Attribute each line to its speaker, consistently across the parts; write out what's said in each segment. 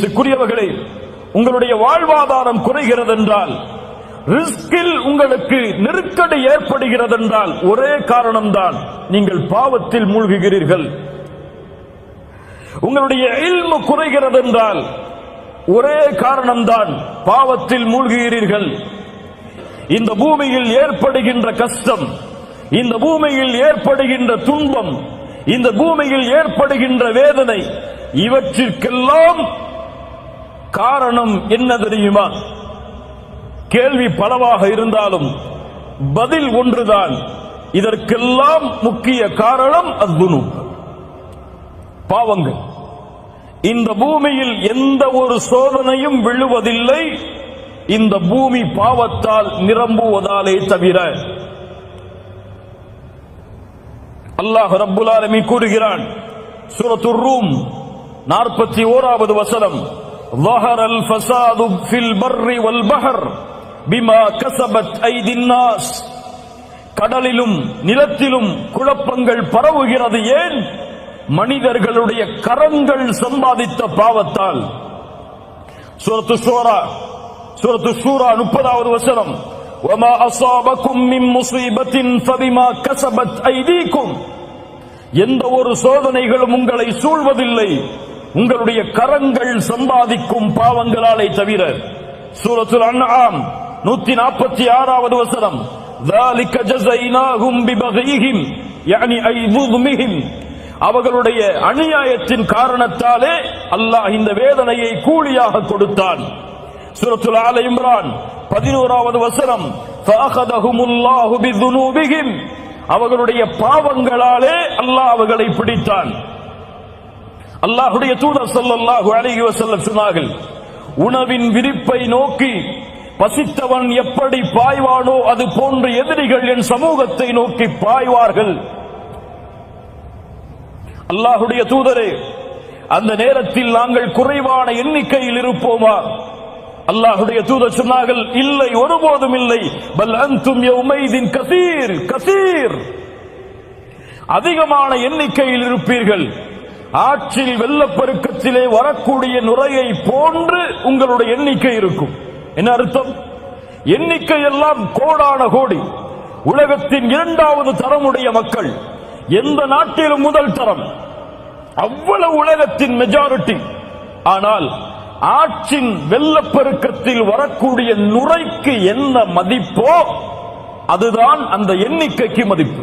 Speaker 1: இதுக்குரியவர்களே உங்களுடைய வாழ்வாதாரம் குறைகிறது என்றால் ரிஸ்கில் உங்களுக்கு நெருக்கடி ஏற்படுகிறது என்றால் ஒரே காரணம்தான் நீங்கள் பாவத்தில் மூழ்குகிறீர்கள். உங்களுடைய இல்மு குறைகிறது என்றால் ஒரே காரணம்தான் பாவத்தில் மூழ்குகிறீர்கள். இந்த பூமியில் ஏற்படுகின்ற கஷ்டம் இந்த பூமியில் ஏற்படுகின்ற துன்பம் இந்த பூமியில் ஏற்படுகின்ற வேதனை இவற்றிற்கெல்லாம் காரணம் என்ன தெரியுமா? கேள்வி பலவாக இருந்தாலும் பதில் ஒன்றுதான். இதற்கெல்லாம் முக்கிய காரணம் அத்துணு பாவங்கள். இந்த பூமியில் எந்த ஒரு சோதனையும் விழுவதில்லை. இந்த பூமி பாவத்தால் நிரம்புவதாலே தவிர. அல்லாஹ் ரப்புல் ஆலமி கூறுகிறான் சூரத்துர் ரூம் நாற்பத்தி ஓராவது வசனம். ظهر الفساد في البر والبحر بما كسبت أيدي الناس கடலிலும் நிலத்திலும் குழப்பங்கள் பரவுகிறது ஏன் மனிதர்களுடைய கரங்கள் சம்பாதித்த பாவத்தால் சூரத்து ஷூரா சூரத்து ஷூரா முப்பதாவது வசனம் وما أصابكم من مصيبة فبما كسبت أيديكم எந்த ஒரு சோதனைகளும் உங்களை சூழ்வதில்லை உங்களுடைய கரங்கள் சம்பாதிக்கும் பாவங்களாலே தவிர சூரத்துல் அன்ஆம் நூத்தி நாற்பத்தி ஆறாவது வசனம் ذلك جزيناهم ببغيهم يعني أي ظلمهم அவர்களுடைய அநியாயத்தின் காரணத்தாலே அல்லாஹ் இந்த வேதனையை கூலியாக கொடுத்தான் சூரத்துல் ஆல இம்ரான் பதினோராவது வசனம் فأخذهم الله بذنوبهم அவர்களுடைய பாவங்களாலே அல்லாஹ் அவர்களை பிடித்தான் அல்லாஹுடைய தூதர் சொல்லல்லாஹு அழகி வஸல்லம் சொன்னார்கள் உணவின் விரிப்பை நோக்கி பசித்தவன் எப்படி பாய்வானோ அது போன்ற எதிரிகள் என் சமூகத்தை நோக்கி பாய்வார்கள். அல்லாஹுடைய தூதரே அந்த நேரத்தில் நாங்கள் குறைவான எண்ணிக்கையில் இருப்போமா? அல்லாஹுடைய தூதர் சொன்னார்கள் இல்லை ஒருபோதும் இல்லை. பல் அந்தும் யௌமைதின் கசீர் கசீர். அதிகமான எண்ணிக்கையில் இருப்பீர்கள். ஆற்றில் வெள்ளப்பெருக்கத்திலே வரக்கூடிய நுரையை போன்று உங்களுடைய எண்ணிக்கை இருக்கும். என்ன அர்த்தம்? எண்ணிக்கை எல்லாம் கோடான கோடி. உலகத்தின் இரண்டாவது தரமுடைய மக்கள். எந்த நாட்டிலும் முதல் தரம். அவ்வளவு உலகத்தின் மெஜாரிட்டி ஆனால் ஆற்றின் வெள்ளப்பெருக்கத்தில் வரக்கூடிய நுரைக்கு என்ன மதிப்போ அதுதான் அந்த எண்ணிக்கைக்கு மதிப்பு.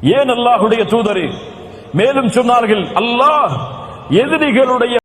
Speaker 1: ஏன் அல்லாஹுடைய தூதரே மேலும் சொன்னார்கள் அல்லாஹ் எதிரிகளுடைய